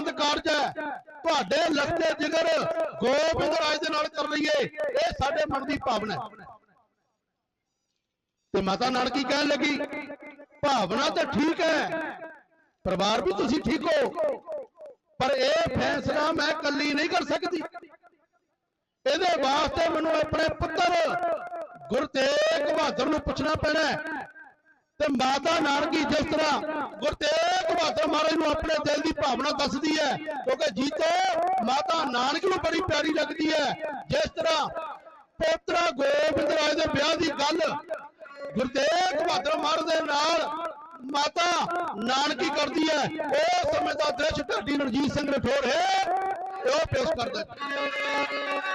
ਆਨੰਦ ਕਾਰਜ ਹੈ ਤੁਹਾਡੇ ਲੱਗੇ ਜਿਗਰ ਗੋਬਿੰਦ ਰਾਜ ਦੇ ਨਾਲ ਕਰ ਲਈਏ ਇਹ ਸਾਡੇ ਮਨ ਦੀ ਭਾਵਨਾ ਹੈ ਤੇ ਮਾਤਾ ਨਾਨਕੀ ਕਹਿਣ ਲੱਗੀ ਭਾਵਨਾ ਤਾਂ ਠੀਕ ਹੈ ਪਰਿਵਾਰ ਵੀ ਤੁਸੀਂ ਠੀਕ ਹੋ ਪਰ ਇਹ ਫੈਸਲਾ ਮੈਂ ਇਕੱਲੀ ਨਹੀਂ ਕਰ ਸਕਦੀ ਇਹਦੇ ਵਾਸਤੇ ਮੈਨੂੰ ਆਪਣੇ ਪੁੱਤਰ ਗੁਰਤੇਗ ਬਹਾਦਰ ਨੂੰ ਪੁੱਛਣਾ ਪੈਣਾ ਤੇ ਮਾਤਾ ਨਾਨਕੀ ਜਿਸ ਤਰ੍ਹਾਂ ਗੁਰਤੇਗ ਬਹਾਦਰ ਮਹਾਰਾਜ ਨੂੰ ਆਪਣੇ ਦਿਲ ਦੀ ਭਾਵਨਾ ਦੱਸਦੀ ਹੈ ਕਿਉਂਕਿ ਜੀਤੋ ਮਾਤਾ ਨਾਨਕ ਨੂੰ ਬੜੀ ਪਿਆਰੀ ਲੱਗਦੀ ਹੈ ਜਿਸ ਤਰ੍ਹਾਂ ਪੋਤਰਾ ਗੋਬਿੰਦ ਰਾਜ ਦੇ ਵਿਆਹ ਦੀ ਗੱਲ ਗੁਰਤੇਗ ਬਹਾਦਰ ਮਹਾਰਾਜ ਦੇ ਨਾਲ ਮਾਤਾ ਨਾਨਕੀ ਕਰਦੀ ਹੈ ਉਹ ਸਮੇਂ ਦਾ ਦ੍ਰਿਸ਼ ਢਾਡੀ ਰਣਜੀਤ ਸਿੰਘ ਰਠੋੜ ਹੈ ਉਹ ਪੇਸ਼ ਕਰਦਾ ਹੈ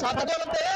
साधकों लगते तो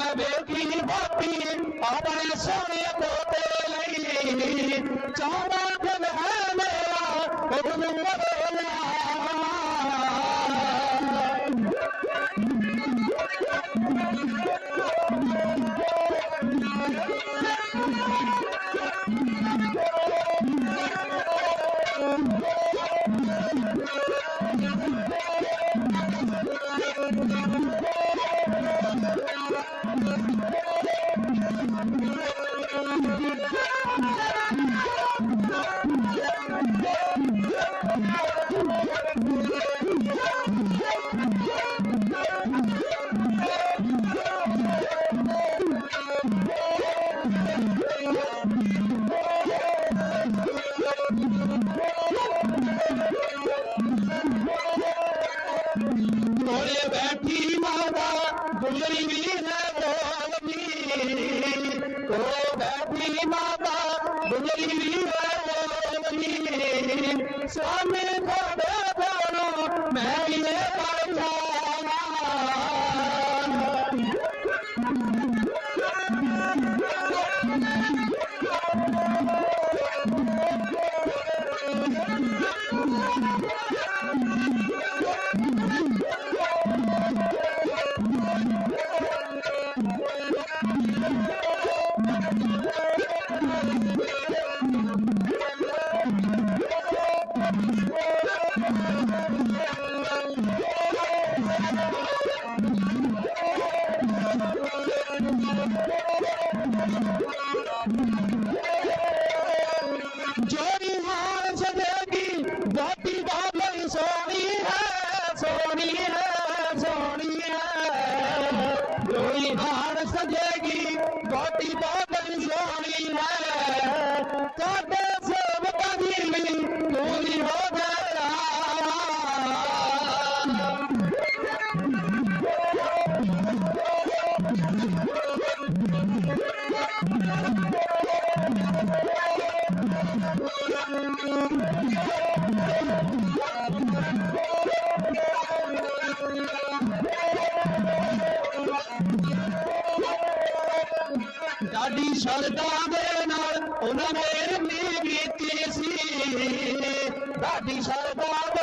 ਮੈਂ ਵੇਖੀ ਬਾਤੀ ਆਪਣੇ ਸੋਹਣੇ ਤੋਤੇ ਲਈ ਚਾਹਦਾ ਦਿਲ ਹੈ ਮੇਰਾ ਹੁਕਮ ਬਦਲਾ माता गुजरी भी है तो माता गुजरी भी है वो स्वामी What? ॾाढी श्रद्धा भेण उन में बि बीती ॾाढी श्रद्धा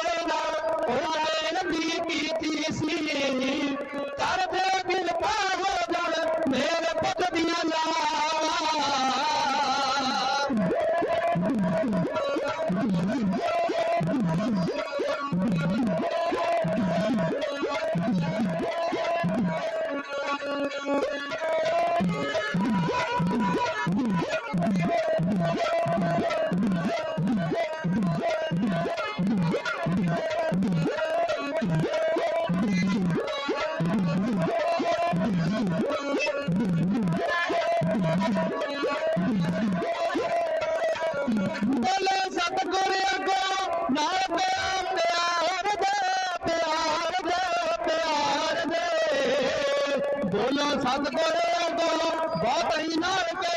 बोलो सतगुरु बहुत ही ना के